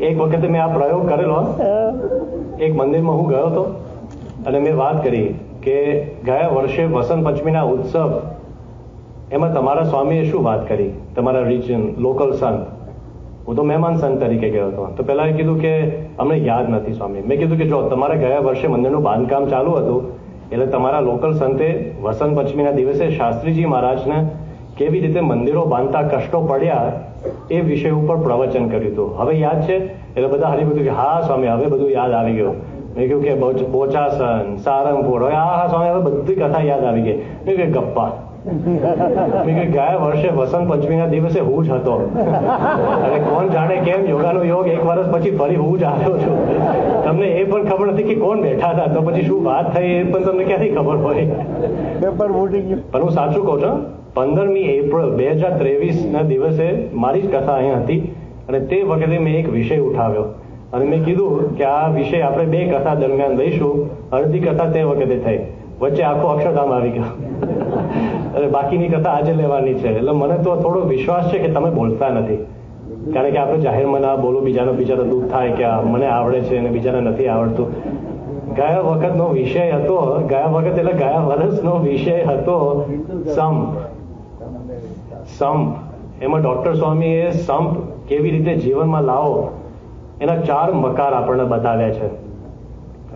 એક વખતે મેં આ પ્રયોગ કરેલો. એક મંદિરમાં હું ગયો હતો અને મેં વાત કરી કે ગયા વર્ષે વસંત પંચમીના ઉત્સવ એમાં તમારા સ્વામીએ શું વાત કરી? તમારા રિજન લોકલ સંત. હું તો મહેમાન સંત તરીકે ગયો હતો. તો પહેલા એ કીધું કે અમને યાદ નથી સ્વામી. મેં કીધું કે જો તમારે ગયા વર્ષે મંદિરનું બાંધકામ ચાલુ હતું એટલે તમારા લોકલ સંતે વસંત પંચમીના દિવસે શાસ્ત્રીજી મહારાજને કેવી રીતે મંદિરો બાંધતા કષ્ટો પડ્યા એ વિષય ઉપર પ્રવચન કર્યું હતું. હવે યાદ છે? એટલે બધા હરી બધું કે હા સ્વામી હવે બધું યાદ આવી ગયું. મેં કહ્યું કે બોચાસન સારંગપુર. હવે હા હા સ્વામી હવે બધી કથા યાદ આવી ગઈ. મેં કે ગપ્પા. મેં કહ્યું ગયા વર્ષે વસંત પંચમીના દિવસે હું જ હતો. અને કોણ જાણે કેમ યોગાનો યોગ એક વર્ષ પછી ફરી હું જ આવ્યો છું. તમને એ પણ ખબર નથી કે કોણ બેઠા હતા. તો પછી શું વાત થઈ એ પણ તમને ક્યાંથી ખબર હોય? પેપર ફૂટી ગયું. પણ હું સાચું કહું છું પંદરમી એપ્રિલ બે હજાર ત્રેવીસ ના દિવસે મારી જ કથા અહીં હતી અને તે વખતે મેં એક વિષય ઉઠાવ્યો. અને મેં કીધું કે આ વિષય આપણે બે કથા દરમિયાન લઈશું. અડધી કથા તે વખતે થઈ. વચ્ચે આખો અક્ષરધામ આવી ગયો. અને બાકીની કથા આજે લેવાની છે. એટલે મને તો થોડો વિશ્વાસ છે કે તમે બોલતા નથી. કારણ કે આપણે જાહેરમાં ના બોલો, બીજાનો બિચારો દુઃખ થાય કે મને આવડે છે અને બીજાને નથી આવડતું. ગયા વખતનો વિષય હતો, ગયા વખત એટલે ગયા વર્ષનો વિષય હતો સંપ. સંપ. એમાં ડોક્ટર સ્વામીએ સંપ કેવી રીતે જીવનમાં લાવો, એના ચાર મકાર આપણને બતાવ્યા છે.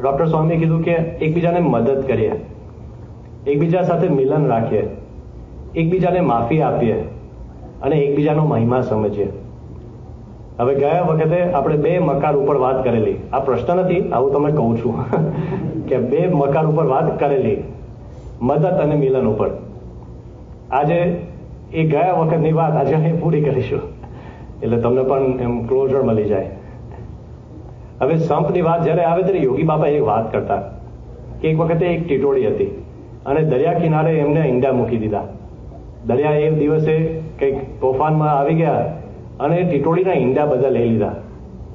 ડોક્ટર સ્વામીએ કીધું કે એકબીજાને મદદ કરીએ, એકબીજા સાથે મિલન રાખીએ, એકબીજાને માફી આપીએ અને એકબીજાનો મહિમા સમજીએ. હવે ગયા વખતે આપણે બે મકાર ઉપર વાત કરેલી. આ પ્રશ્ન નથી, આવું તમે કહું છું. કે બે મકાર ઉપર વાત કરેલી, મદદ અને મિલન ઉપર. આજે એ ગયા વખતની વાત આજે અહીં પૂરી કરીશું. એટલે તમને પણ એમ ક્લોઝર મળી જાય. હવે સંપની વાત જ્યારે આવે ત્યારે યોગી બાપા એક વાત કરતા. કે એક વખતે એક ટીટોળી હતી અને દરિયા કિનારે એમને ઈંડા મૂકી દીધા. દરિયા એ દિવસે કંઈક તોફાનમાં આવી ગયા અને ટીટોળીના ઈંડા બધા લઈ લીધા.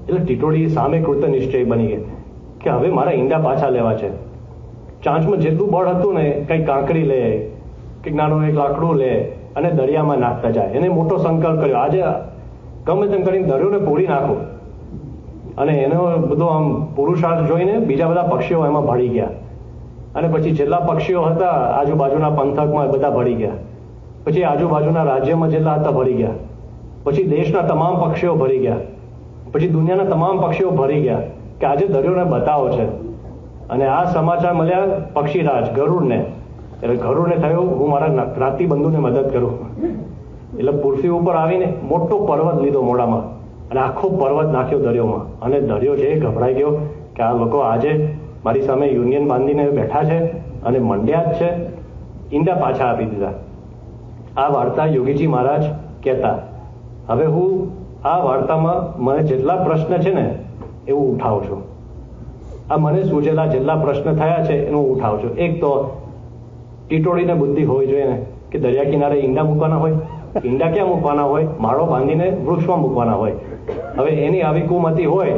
એટલે ટીટોળી સામે કૃત નિશ્ચય બની ગઈ કે હવે મારા ઈંડા પાછા લેવા છે. ચાંચમાં જેટલું બળ હતું ને કંઈક કાંકરી લે કંઈક નાનું એક લાકડું લે અને દરિયામાં નાખતા જાય. એને મોટો સંકલ્પ કર્યો. આજે ગમે તેમ કરીને દરિયોને પૂરી નાખો. અને એનો બધો આમ પુરુષાર્થ જોઈને બીજા બધા પક્ષીઓ એમાં ભળી ગયા. અને પછી જેટલા પક્ષીઓ હતા, આજુબાજુના પંથકમાં બધા ભળી ગયા. પછી આજુબાજુના રાજ્યમાં જેટલા હતા, ભળી ગયા. પછી દેશના તમામ પક્ષીઓ ભરી ગયા. પછી દુનિયાના તમામ પક્ષીઓ ભરી ગયા કે આજે દરિયોને બતાવો છે. અને આ સમાચાર મળ્યા પક્ષીરાજ ગરુડને. એટલે ઘરોને થયું, હું મારા જ્ઞાતિ બંધુને મદદ કરું. એટલે પૃથ્વી ઉપર આવીને મોટો પર્વત લીધો મોડામાં અને આખો પર્વત નાખ્યો દરિયોમાં. અને દરિયો છે એ ગભરાઈ ગયો કે આ લોકો આજે મારી સામે યુનિયન બાંધીને બેઠા છે અને મંડ્યા જ છે. ઈંડા પાછા આપી દીધા. આ વાર્તા યોગીજી મહારાજ કહેતા, હવે હું આ વાર્તામાં મને જેટલા પ્રશ્ન છે ને, એવું ઉઠાવું છું. આ મને સૂચેલા જેટલા પ્રશ્ન થયા છે, એનું ઉઠાવું છું. એક તો ટીટોળીને બુદ્ધિ હોવી જોઈએ ને? કે દરિયા કિનારે ઈંડા મૂકવાના હોય? ઈંડા ક્યાં મૂકવાના હોય? માળો બાંધીને વૃક્ષમાં મૂકવાના હોય. હવે એની આવી કુમતી હોય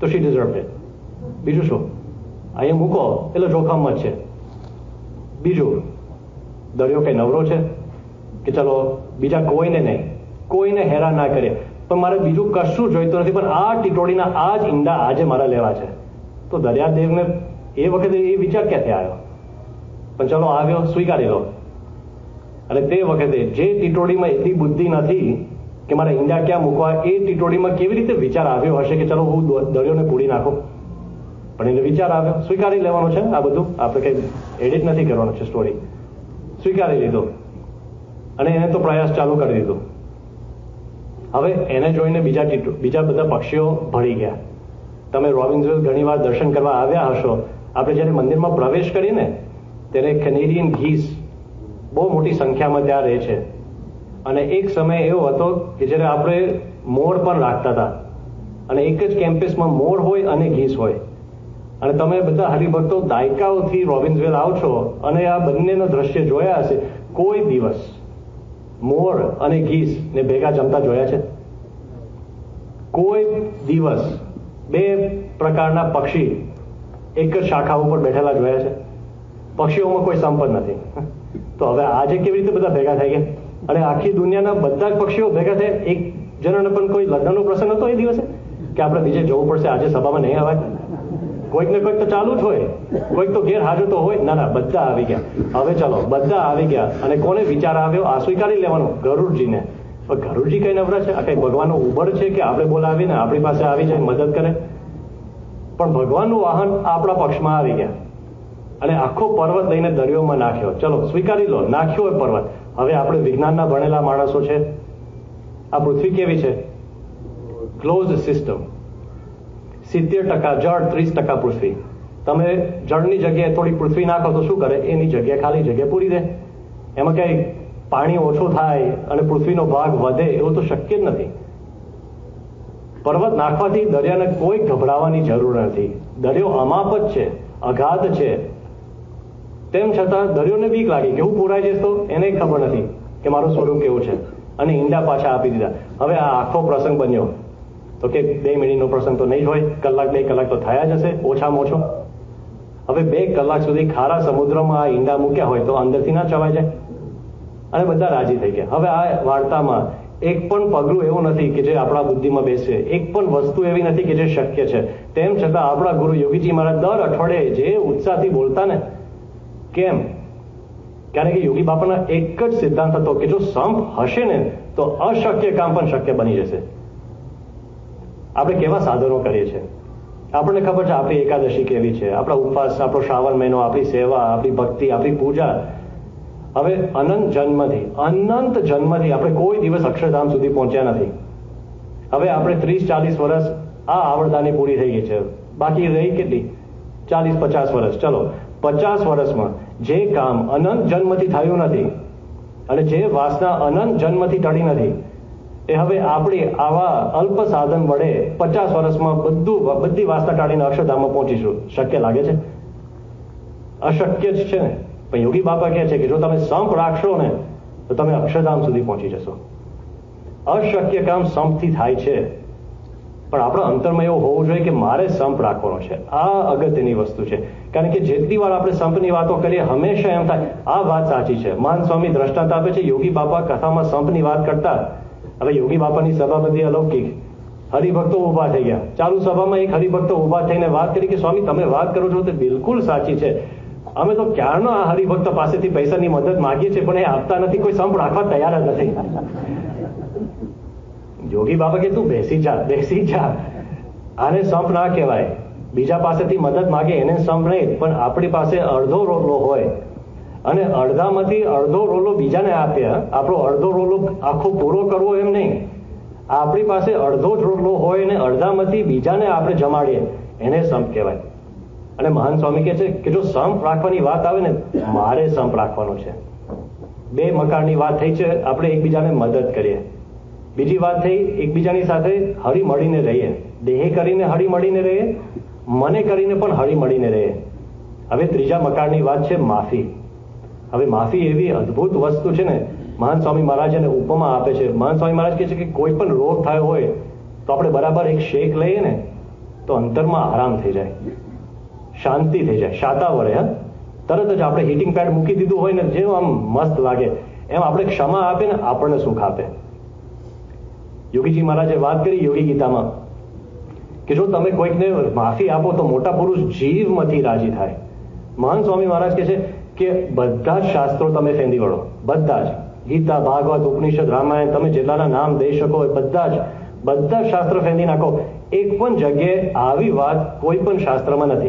તો શી ડિઝર્વ છે બીજું શું? અહીંયા મૂકો, એટલે જોખમમાં છે. બીજું, દરિયો કઈ નવરો છે? કે ચલો, બીજા કોઈને નહીં. કોઈને હેરાન ના કરે. પણ મારે બીજું કશું જોઈતું નથી, પણ આ ટીટોળીના આ જ ઈંડા આજે મારા લેવા છે. તો દરિયાદેવને એ વખતે એ વિચાર ક્યાંથી આવ્યો? પણ ચલો આવ્યો, સ્વીકારી લો. અને તે વખતે જે ટીટોડીમાં એટલી બુદ્ધિ નથી કે મારા ઈંડા ક્યાં મૂકવા, એ ટીટોડીમાં કેવી રીતે વિચાર આવ્યો હશે કે ચલો હું દ- દરિયોને પૂરી નાખું? પણ એને વિચાર આવ્યો, સ્વીકારી લેવાનો છે આ બધું? આપણે કંઈ એડિટ નથી કરવાનો છે સ્ટોરી સ્વીકારી લીધો. અને એને તો પ્રયાસ ચાલુ કરી દીધો. હવે એને જોઈને બીજા બીજા બધા પક્ષીઓ ભળી ગયા. તમે રોબિન્સવિલ ઘણીવાર દર્શન કરવા આવ્યા હશો. આપણે જ્યારે મંદિરમાં પ્રવેશ કરીએ ને ત્યારે કેનેડિયન ઘીસ બહુ મોટી સંખ્યામાં ત્યાં રહે છે. અને એક સમય એવો હતો કે જ્યારે આપણે મોર પણ રાખતા હતા. અને એક જ કેમ્પસમાં મોર હોય અને ઘીસ હોય. અને તમે બધા હરિભક્તો દાયકાઓથી રોબિન્સવેલ આવો છો અને આ બંનેનો દ્રશ્ય જોયા હશે. કોઈ દિવસ મોર અને ઘીસ ને ભેગા જમતા જોયા છે? કોઈ દિવસ બે પ્રકારના પક્ષી એક જ શાખા ઉપર બેઠેલા જોયા છે? પક્ષીઓમાં કોઈ સંપદ નથી. તો હવે આજે કેવી રીતે બધા ભેગા થઈ ગયા? અને આખી દુનિયાના બધા પક્ષીઓ ભેગા થયા. એક જણાને પણ કોઈ લગ્નનો પ્રસંગ હતો એ દિવસે? કે આપણે બીજે જવું પડશે, આજે સભામાં નહીં આવે કોઈક ને કોઈક તો ચાલુ જ હોય. કોઈક તો ગેરહાજર તો હોય. ના ના, બધા આવી ગયા. હવે ચાલો, બધા આવી ગયા. અને કોને વિચાર આવ્યો? આ સ્વીકારી લેવાનો. ગરુડજીને. ગરુડજી કઈ નવરા છે? આ કઈ ભગવાનનો ઉબર છે કે આપણે બોલાવીને આપણી પાસે આવી જાય, મદદ કરે? પણ ભગવાનનું વાહન આપણા પક્ષમાં આવી ગયા. અને આખો પર્વત લઈને દરિયોમાં નાખ્યો. ચલો, સ્વીકારી લો, નાખ્યો હોય પર્વત. હવે આપણે વિજ્ઞાનના ભણેલા માણસો છે. આ પૃથ્વી કેવી છે? ક્લોઝ સિસ્ટમ સિત્તેર ટકા જળ, ત્રીસ ટકા પૃથ્વી. તમે જળની જગ્યાએ થોડી પૃથ્વી નાખો તો શું કરે? એની જગ્યાએ ખાલી, જગ્યા પૂરી દે એમાં કઈ પાણી ઓછું થાય અને પૃથ્વીનો ભાગ વધે એવું તો શક્ય જ નથી. પર્વત નાખવાથી દરિયાને કોઈ ગભરાવાની જરૂર નથી. દરિયો અમાપ જ છે, અગાધ છે. તેમ છતાં દરિયોને બીક લાગી કે હું પૂરાઈ જઈશ તો એને ખબર નથી કે મારું સ્વરૂપ કેવું છે. અને ઈંડા પાછા આપી દીધા. હવે આ આખો પ્રસંગ બન્યો. તો કે બે મિનિટનો પ્રસંગ તો નહીં હોય. કલાક, બે કલાક તો થયા જ હશે. ઓછામાં ઓછો. હવે બે કલાક સુધી ખારા સમુદ્રમાં આ ઈંડા મૂક્યા હોય તો અંદરથી ના ચવાઈ જાય. અને બધા રાજી થઈ ગયા. હવે આ વાર્તામાં એક પણ પગલું એવું નથી કે જે આપણા બુદ્ધિમાં બેસે. એક પણ વસ્તુ એવી નથી કે જે શક્ય છે. તેમ છતાં આપણા ગુરુ યોગીજી મહારાજ દર અઠવાડિયે જે ઉત્સાહથી બોલતા ને કેમ? કારણ કે યોગી બાપાના એક જ સિદ્ધાંત હતો કે જો સંપ હશે ને, તો અશક્ય કામ પણ શક્ય બની જશે. આપણે કેવા સાધનો કરીએ છીએ? આપણને ખબર છે આપણી એકાદશી કેવી છે, આપણા ઉપવાસ, આપણો શ્રાવણ મહિનો, આપણી સેવા, આપણી ભક્તિ, આપણી પૂજા. હવે અનંત જન્મથી અનંત જન્મથી આપણે કોઈ દિવસ અક્ષરધામ સુધી પહોંચ્યા નથી. હવે આપણે ત્રીસ, ચાલીસ વર્ષ આ આવડતાની પૂરી થઈ ગઈ છે. બાકી રહી કેટલી? ચાલીસ, પચાસ વર્ષ. ચલો, પચાસ વર્ષમાં જે કામ અનંત જન્મથી થયું નથી અને જે વાસના અનંત જન્મથી ટળી નથી, એ હવે આપણે આવા અલ્પ સાધન વડે પચાસ વર્ષમાં બધું બધી વાસના ટાળીને અક્ષરધામમાં પહોંચીશું શક્ય લાગે છે? અશક્ય જ છે ને? પણ યોગી બાપા કહે છે કે જો તમે સંપ રાખશો ને, તો તમે અક્ષરધામ સુધી પહોંચી જશો. અશક્ય કામ સંપથી થાય છે. પણ આપણા અંતરમાં એવું હોવું જોઈએ કે મારે સંપ રાખવાનો છે. આ અગત્યની વસ્તુ છે. કારણ કે જેટલી વાર આપણે સંપની વાતો કરીએ, હંમેશા એમ થાય, આ વાત સાચી છે. મહાન સ્વામી દ્રષ્ટાંત આપે છે, યોગી બાપા કથામાં સંપની વાત કરતા. હવે યોગી બાપાની સભા બધી અલૌકિક. હરિભક્તો ઊભા થઈ ગયા. ચાલુ સભામાં એક હરિભક્તો ઊભા થઈને વાત કરી કે, સ્વામી, તમે વાત કરો છો તે બિલકુલ સાચી છે. અમે તો ક્યારનો આ હરિભક્ત પાસેથી પૈસાની મદદ માગીએ છીએ, પણ એ આપતા નથી, કોઈ સંપ રાખવા તૈયાર જ નથી. યોગી બાબા કે, તું બેસી જા બેસી જા. આને સંપ ના કહેવાય. બીજા પાસેથી મદદ માગે એને નહીં પણ આપણી પાસે અડધો રોલો હોય. અને અડધામાંથી અડધો રોલો બીજાને આપ્યા આપણો અડધો રોલો આખો પૂરો કરવો એમ નહીં. આપણી પાસે અડધો જ રોટલો હોય અને અડધામાંથી બીજાને આપણે જમાડીએ, એને સંપ કહેવાય. અને મહાન સ્વામી કહે છે કે જો સંપ રાખવાની વાત આવે ને, મારે સંપ રાખવાનો છે. બે મકાનની વાત થઈ છે, આપણે એકબીજાને મદદ કરીએ. બીજી વાત થઈ, એકબીજાની સાથે હળી મળીને રહીએ. દેહે કરીને હળી મળીને રહીએ. મને કરીને પણ હળી મળીને રહે. હવે ત્રીજા મકાનની વાત છે માફી. હવે માફી એવી અદ્ભુત વસ્તુ છે ને, મહાન સ્વામી મહારાજ એને ઉપમા આપે છે. મહાન સ્વામી મહારાજ કહે છે કે કોઈ પણ રોગ થયો હોય, તો આપણે બરાબર એક શેક લઈએ ને, તો અંતરમાં આરામ થઈ જાય. શાંતિ થઈ જાય. શાતા વળે, હા. તરત જ આપણે હીટિંગ પેડ મૂકી દીધું હોય ને જેવું આમ મસ્ત લાગે, એમ આપણે ક્ષમા આપે ને, આપણને સુખ આપે. યોગીજી મહારાજે વાત કરી યોગી ગીતામાં. કે જો તમે કોઈકને માફી આપો તો મોટા પુરુષ જીવમાંથી રાજી થાય. મહાન સ્વામી મહારાજ કહે છે કે બધા જ શાસ્ત્રો તમે ફેંદી વળો. બધા જ. ગીતા, ભાગવત, ઉપનિષદ, રામાયણ, તમે જેટલાના નામ દઈ શકો એ બધા જ. બધા જ શાસ્ત્ર ફેંદી નાખો. એક પણ જગ્યાએ આવી વાત કોઈ પણ શાસ્ત્રમાં નથી.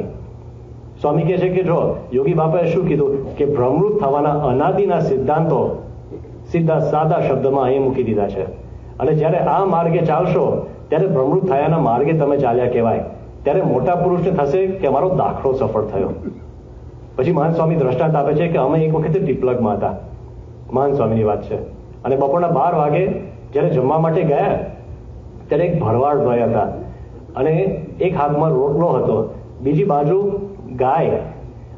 સ્વામી કહે છે કે જો યોગી બાપાએ શું કીધું? કે ભ્રમૃત થવાના અનાદિના સિદ્ધાંતો સીધા સાદા શબ્દમાં અહીં મૂકી દીધા છે. અને જ્યારે આ માર્ગે ચાલશો ત્યારે ભ્રમૃત થયાના માર્ગે તમે ચાલ્યા કહેવાય. ત્યારે મોટા પુરુષને થશે કે અમારો દાખલો સફળ થયો. પછી મહાન સ્વામી દ્રષ્ટાંત આપે છે કે અમે એક વખતે ટીપલગમાં હતા. મહાન સ્વામીની વાત છે. અને બપોરના બાર વાગે જ્યારે જમવા માટે ગયા, ત્યારે એક ભરવાડ ભાઈ હતા. અને એક હાથમાં રોટલો હતો, બીજી બાજુ ગાય.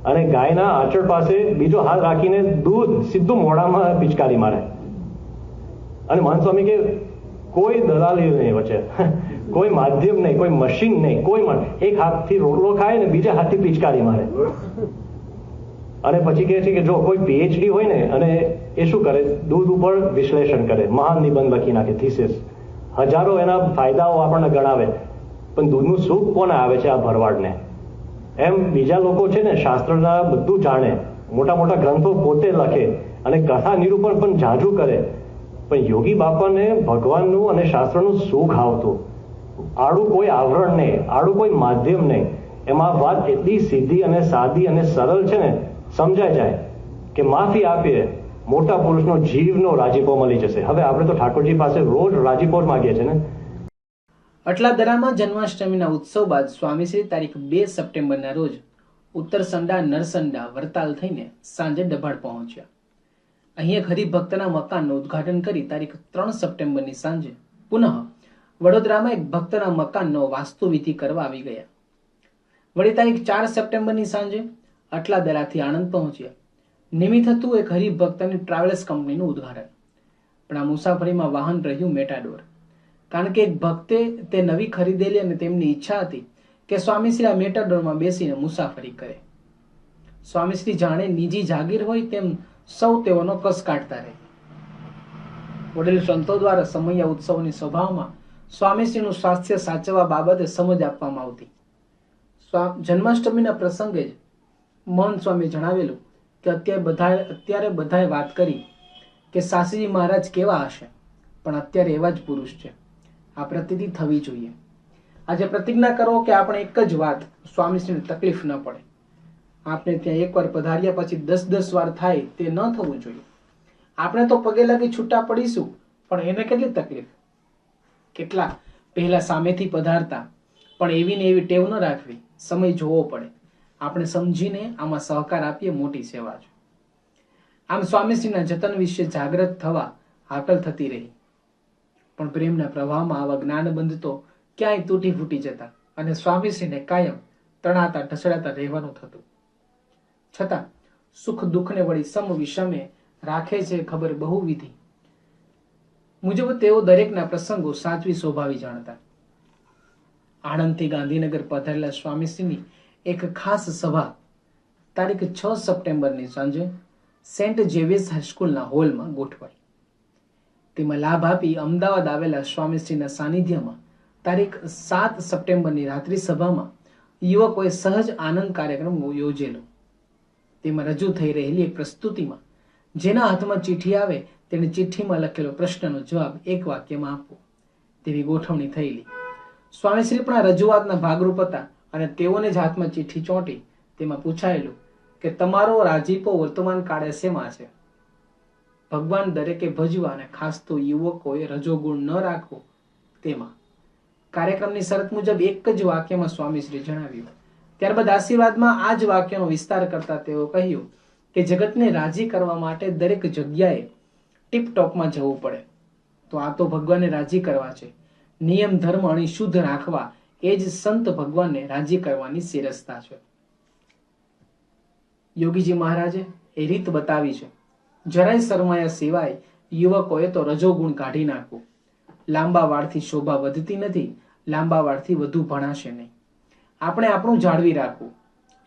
અને ગાયના આંચળ પાસે બીજો હાથ રાખીને દૂધ સીધું મોઢામાં પિચકારી મારે. અને મહાન સ્વામી કે કોઈ દલાલી નહીં વચ્ચે કોઈ માધ્યમ નહીં, કોઈ મશીન નહીં, કોઈ પણ. એક હાથથી રોટલો ખાય ને બીજા હાથથી પિચકારી મારે. અને પછી કહે છે કે જો કોઈ પીએચડી હોય ને, અને એ શું કરે? દૂધ ઉપર વિશ્લેષણ કરે. મહાન નિબંધ લખી નાખે થીસીસ હજારો એના ફાયદાઓ આપણને ગણાવે. પણ દૂધનું સુખ કોને આવે છે આ ભરવાડને? એમ બીજા લોકો છે ને શાસ્ત્રના બધું જાણે. મોટા મોટા ગ્રંથો પોતે લખે અને કથા નિરૂપણ પણ જાજુ કરે. પણ યોગી બાપાને ભગવાનનું અને શાસ્ત્રનું સુખ આવતું. આડું કોઈ આવરણ નહીં, આડું કોઈ માધ્યમ નહીં. એમાં વાત એટલી સીધી અને સાદી અને સરળ છે ને સમજાય જાય કે માફી આપીએ, મોટા પુરુષનો જીવનો રાજીપો મળી જશે. હવે આપણે તો ઠાકોરજી પાસે રોજ રાજીપો માગીએ છીએ ને. અટલાદરામાં જન્માષ્ટમીના ઉત્સવ બાદ સ્વામીશ્રી તારીખ બે સપ્ટેમ્બરના રોજ ઉત્તર સંડા નરસંડા વરતાલ થઈને સાંજે ડભાડ પહોંચ્યા. અહીં એક હરિભક્તના મકાનનું ઉદ્ઘાટન કરી તારીખ ત્રણ સપ્ટેમ્બરની સાંજે પુનઃ વડોદરામાં એક ભક્તના મકાનનો વાસ્તુવિધિ કરવા આવી ગયા. વળી તારીખ ચાર સપ્ટેમ્બરની સાંજે અટલાદરાથી આણંદ પહોંચ્યા. નિમિત્ત હતું એક હરિભક્તની ટ્રાવેલ્સ કંપનીનું ઉદ્ઘાટન. પણ આ મુસાફરીમાં વાહન રહ્યું મેટાડોર. કારણ કે એક ભક્તે તે નવી ખરીદેલી અને તેમની ઈચ્છા હતી કે સ્વામીશ્રી આ મેટાડોરમાં બેસીને મુસાફરી કરે. સ્વામીશ્રી જાણે, નિજી જાગીર હોય તેમ સૌ તેઓનો કસ કાઢતા રહે. વડીલ સંતો દ્વારા સમયા ઉત્સવની સભાઓમાં સ્વામીશ્રીનું સ્વાસ્થ્ય સાચવવા બાબતે સમજ આપવામાં આવતી. જન્માષ્ટમીના પ્રસંગે જ મોહન સ્વામી જણાવેલું કે અત્યારે બધા અત્યારે બધાએ વાત કરી કે સાસીજી મહારાજ કેવા હશે? પણ અત્યારે એવા જ પુરુષ છે. આ પ્રતિતિ થવી જોઈએ. આજે પ્રતિજ્ઞા કરો કે આપણે એક જ વાત સ્વામીશ્રીને તકલીફ ન પડે. આપણે ત્યાં એકવાર પધાર્યા પછી દસ દસ વાર થાય તે ન થવું જોઈએ. આપણે તો પગે લાગી છૂટા પડીશું, પણ એને કેટલી તકલીફ? કેટલા? પહેલા સામેથી પધારતા, પણ એવી ને એવી ટેવ ન રાખવી. સમય જોવો પડે. આપણે સમજીને આમાં સહકાર આપીએ, મોટી સેવા છે. આમ સ્વામીશ્રીના જતન વિશે જાગ્રત થવા હાકલ થતી રહી. પણ પ્રેમના પ્રવાહમાં આવા જ્ઞાનબંધ તો ક્યાંય તૂટી ફૂટી જતા અને સ્વામીશ્રીને કાયમ તણાતા ઢસડાતા રહેવાનું થતું. છતાં સુખ દુઃખને વળી સમ વિષમે રાખે છે ખબર બહુવિધિ. મુજબ તેઓ દરેકના પ્રસંગો સાચવી સ્વભાવી જાણતા. આણંદથી ગાંધીનગર પધારેલા સ્વામીશ્રીની એક ખાસ સભા તારીખ છ સપ્ટેમ્બરની સાંજે સેન્ટ જેવિસ હાઈસ્કૂલના હોલમાં ગોઠવાઈ. તેમાં લાભ આપી અમદાવાદ આવેલા સ્વામીશ્રીના સાનિધ્યમાં તારીખ સાત સપ્ટેમ્બરની રાત્રિ સભામાં યુવકોએ સહજ આનંદ કાર્યક્રમ યોજેલો. તેમાં રજૂ થઈ રહેલી એક પ્રસ્તુતિમાં. જેના હાથમાં ચિઠ્ઠી આવે તેને ચિઠ્ઠીમાં લખેલો પ્રશ્નનો જવાબ એક વાક્યમાં આપવો. તેવી ગોઠવણી થયેલી. સ્વામીશ્રી પણ રજૂઆતના ભાગરૂપ હતા અને તેઓને જ હાથમાં ચિઠ્ઠી ચોંટી તેમાં પૂછાયેલું કે તમારો રાજીપો વર્તમાન કાળે શેમાં છે? ભગવાન દરેકે ભજવા અને ખાસ તો યુવકોએ રજોગુણ ન રાખવો તેમાં. કાર્યક્રમની શરત મુજબ એક જ વાક્યમાં સ્વામીશ્રી જણાવ્યું. ત્યારબાદ આશીર્વાદમાં આ જ વાક્યનો વિસ્તાર કરતા તેઓ કહ્યું કે જગતને રાજી કરવા માટે દરેક જગ્યાએ ટીપટોપમાં જવું પડે. તો આ તો ભગવાનને રાજી કરવા છે. નિયમ, ધર્મ અને શુદ્ધ રાખવા એ જ સંત ભગવાનને રાજી કરવાની શિરસ્તા છે. યોગીજી મહારાજે એ રીત બતાવી છે. જરાય શરમાયા સિવાય યુવકોએ તો રજોગુણ કાઢી નાખવું. લાંબા વાળથી શોભા વધતી નથી, લાંબા વાળથી વધુ ભણાશે નહીં. આપણે આપણું જાળવી રાખવું.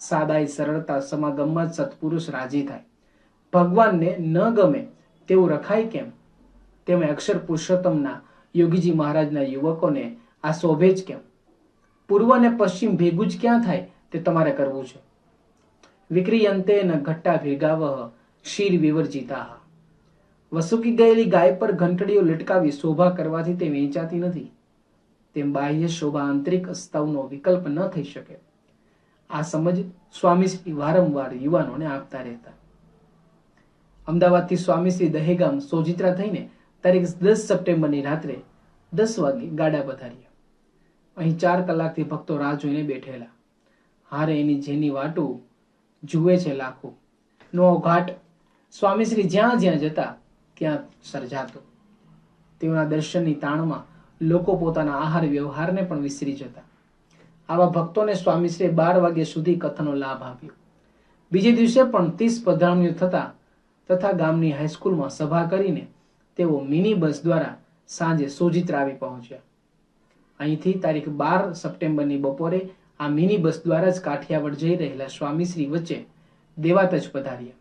સાદાઈ, સરળતા, સમાગમમાં જ સત્પુરુષ રાજી થાય. ભગવાનને ન ગમે તેવું રખાય કેમ? તેમણે અક્ષર પુરુષોત્તમના યોગીજી મહારાજના યુવકોને આ શોભે જ કેમ? પૂર્વ અને પશ્ચિમ ભેગું જ ક્યાં થાય તે તમારે કરવું છે. વિક્રિયંતે ન ઘટ્ટા ભેગાવહ શીર વિવર્જિતા. વસુકી ગયેલી ગાય પર ઘંટડીઓ લટકાવી શોભા કરવાથી તે વેચાતી નથી. તેમ બાહ્ય શોભા આંતરિક અસ્તાવનો વિકલ્પ ન થઈ શકે. આ સમજ સ્વામીશ્રી વારંવાર યુવાનોને આપતા રહેતા. અમદાવાદથી સ્વામીશ્રી દહેગામ સોજિત્રા થઈને તારીખ દસ સપ્ટેમ્બરની રાત્રે દસ વાગે ગાડા પધાર્યા. અહીં ચાર કલાકથી ભક્તો રાહ જોઈને બેઠેલા. હારે એની જેની વાટું જુએ છે લાખો. નો ઘાટ. સ્વામીશ્રી જ્યાં જ્યાં જતા ત્યાં સર્જાતો. તેઓના દર્શનની તાણમાં લોકો પોતાના આહાર વ્યવહારને પણ વિસરી જતા. આવા ભક્તોને સ્વામીશ્રીએ બાર વાગ્યા સુધી કથાનો લાભ આપ્યો. બીજે દિવસે પણ ત્રીસ પધરામણીઓ થતા તથા ગામની હાઈસ્કૂલમાં સભા કરીને તેઓ મિની બસ દ્વારા સાંજે સોજિત્રા પહોંચ્યા. અહીંથી તારીખ બાર સપ્ટેમ્બરની બપોરે આ મિની બસ દ્વારા જ કાઠિયાવાડ જઈ રહેલા સ્વામીશ્રી વચ્ચે દેવાતજ પધાર્યા.